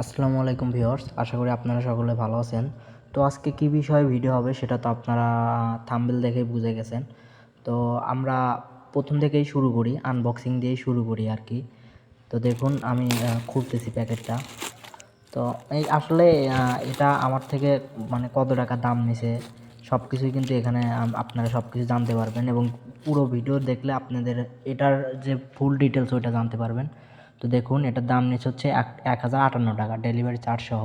আসসালামু আলাইকুম ভিউয়ার্স, আশা করি আপনারা সকলে ভালো আছেন। তো আজকে কি বিষয়ে ভিডিও হবে সেটা তো আপনারা থাম্বেল দেখে বুঝে গেছেন। তো আমরা প্রথম থেকেই শুরু করি আনবক্সিং দিয়েই শুরু করি আর কি। তো দেখুন, আমি খুলতেছি প্যাকেটটা। তো এই আসলে এটা আমার থেকে মানে কত টাকা দাম নিছে সব কিছুই কিন্তু এখানে আপনারা সব কিছু জানতে পারবেন এবং পুরো ভিডিও দেখলে আপনাদের এটার যে ফুল ডিটেলস ওইটা জানতে পারবেন। তো দেখুন, এটার দাম নিচ্ছে হচ্ছে এক হাজার আটান্ন টাকা ডেলিভারি চার্জ সহ।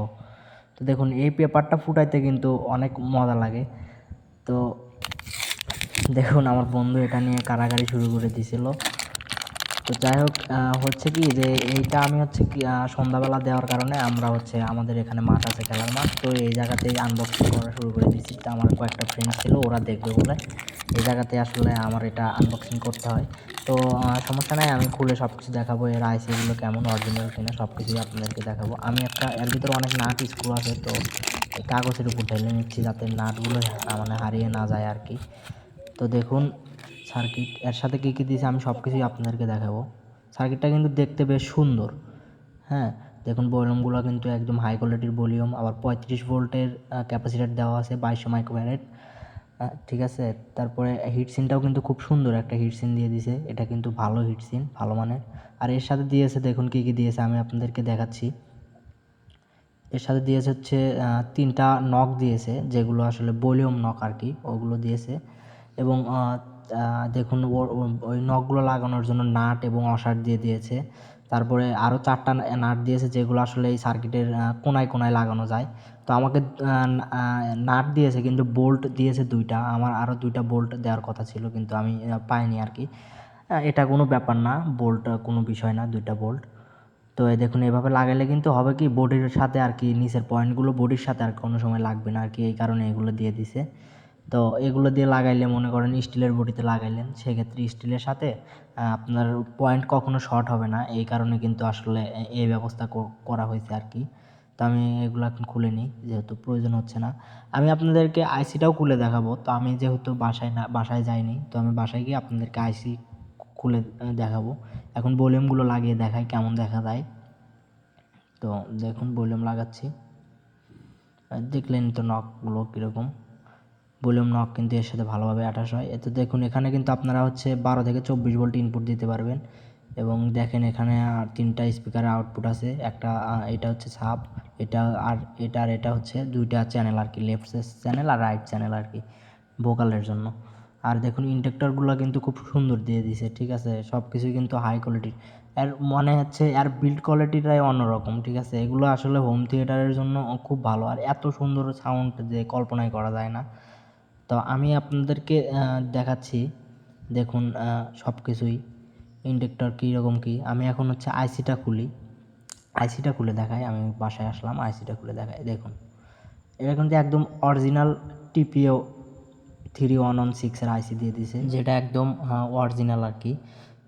তো দেখুন, এই পেপারটা ফুটাইতে কিন্তু অনেক মজা লাগে। তো দেখুন, আমার বন্ধু এটা নিয়ে কারাগারি শুরু করে দিছিল। তো যাই হোক হচ্ছে কি যে এইটা আমি হচ্ছে কি সন্ধ্যাবেলা দেওয়ার কারণে আমরা হচ্ছে আমাদের এখানে মাঠ আছে খেলার মাঠ। তো এই জায়গাতেই আনবক্সিং করা শুরু করে দিচ্ছি তো আমার কয়েকটা ফ্রেন্ড ছিল, ওরা দেখবে বলে। এই জায়গাতে আসলে আমার এটা আনবক্সিং করতে হয়। তো সমস্যা নাই, আমি খুলে সব কিছু দেখাবো, এর আইসিগুলো কেমন অরিজিনাল কিনা সব কিছুই আপনাদেরকে দেখাবো। আমি একটা, এর ভিতরে অনেক নাট স্ক্রু আছে, তো কাগজের উপর ঢেলে নিচ্ছি যাতে নাটগুলো মানে হারিয়ে না যায় আর কি। তো দেখুন সার্কিট, এর সাথে কী কী দিয়েছে আমি সব কিছুই আপনাদেরকে দেখাবো। সার্কিটটা কিন্তু দেখতে বেশ সুন্দর হ্যাঁ? দেখুন, ভলিউমগুলো কিন্তু একদম হাই কোয়ালিটির ভলিউম, আবার পঁয়ত্রিশ ভোল্টের ক্যাপাসিটার দেওয়া আছে বাইশশো মাইক্রোভ্যারেট ঠিক আছে? তারপরে হিট সিনটাও কিন্তু খুব সুন্দর একটা হিটসিন দিয়ে দিয়েছে, এটা কিন্তু ভালো হিট সিন ভালো মানের। আর এর সাথে দিয়েছে, দেখুন কী কী দিয়েছে, আমি আপনাদেরকে দেখাচ্ছি। এর সাথে দিয়েছে হচ্ছে তিনটা নক দিয়েছে, যেগুলো আসলে ভলিউম নক আর কি, ওগুলো দিয়েছে। এবং দেখুন ওই নখগুলো লাগানোর জন্য নাট এবং অসার দিয়ে দিয়েছে। তারপরে আরও চারটা নাট দিয়েছে, যেগুলো আসলে এই সার্কিটের কোনায় কোনায় লাগানো যায়। তো আমাকে নাট দিয়েছে, কিন্তু বোল্ট দিয়েছে দুইটা। আমার আরও দুইটা বোল্ট দেওয়ার কথা ছিল, কিন্তু আমি পাইনি আর কি। এটা কোনো ব্যাপার না, বোল্ট কোনো বিষয় না, দুইটা বোল্ট। তো দেখুন, এভাবে লাগাইলে কিন্তু হবে কি, বডির সাথে আর কি, নিচের পয়েন্টগুলো বডির সাথে আর কোনো সময় লাগবে না আর কি, এই কারণে এগুলো দিয়ে দিছে। তো এগুলো দিয়ে লাগাইলে মনে করেন স্টিলের বটিতে লাগাইলেন, সেক্ষেত্রে স্টিলের সাথে আপনার পয়েন্ট কখনো শর্ট হবে না। এই কারণে কিন্তু আসলে এই ব্যবস্থা কর- হয়েছে আর কি তো আমি এগুলো এখন খুলে নিই, যেহেতু প্রয়োজন হচ্ছে না। আমি আপনাদেরকে আইসিটাও খুলে দেখাবো। তো আমি যেহেতু বাসায় না, বাসায় যাইনি, তো আমি বাসায় গিয়ে আপনাদেরকে আইসি খুলে দেখাবো। এখন ভলিউমগুলো লাগিয়ে দেখাই, কেমন দেখা যায়। তো দেখুন ভলিউম লাগাচ্ছি। দেখলেন তো নকগুলো কীরকম। ভলিউম নক কিন্তু এর সাথে ভালোভাবে অ্যাটাচ হয়। এতে দেখুন, এখানে কিন্তু আপনারা হচ্ছে বারো থেকে চব্বিশ ভোল্ট ইনপুট দিতে পারবেন। এবং দেখেন, এখানে আর তিনটা স্পিকারের আউটপুট আছে। একটা এটা হচ্ছে সাব এটা আর এটা আর এটা হচ্ছে দুইটা চ্যানেল আর কি লেফট চ্যানেল আর রাইট চ্যানেল আর কি ভোকালের জন্য। আর দেখুন ইন্ডাক্টরগুলো কিন্তু খুব সুন্দর দিয়ে দিছে, ঠিক আছে? সব কিছুই কিন্তু হাই কোয়ালিটির এর মনে হচ্ছে, এর বিল্ড কোয়ালিটিটাই অন্যরকম, ঠিক আছে? এগুলো আসলে হোম থিয়েটারের জন্য খুব ভালো। আর এত সুন্দর সাউন্ড যে কল্পনাই করা যায় না। তো আমি আপনাদেরকে দেখাচ্ছি। দেখুন সব কিছুই ইন্ডেক্টর কীরকম কী? আমি এখন হচ্ছে আইসিটা খুলি। আইসিটা খুলে দেখাই। আমি বাসায় আসলাম, আইসিটা খুলে দেখাই। দেখুন, এটা কিন্তু একদম original TPO three one one সিক্সের আইসি দিয়ে দিয়েছে যেটা একদম অরিজিনাল আর কি।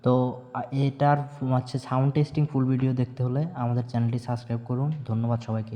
তো এটার হচ্ছে সাউন্ড টেস্টিং ফুল ভিডিও দেখতে হলে আমাদের চ্যানেলটি সাবস্ক্রাইব করুন। ধন্যবাদ সবাইকে।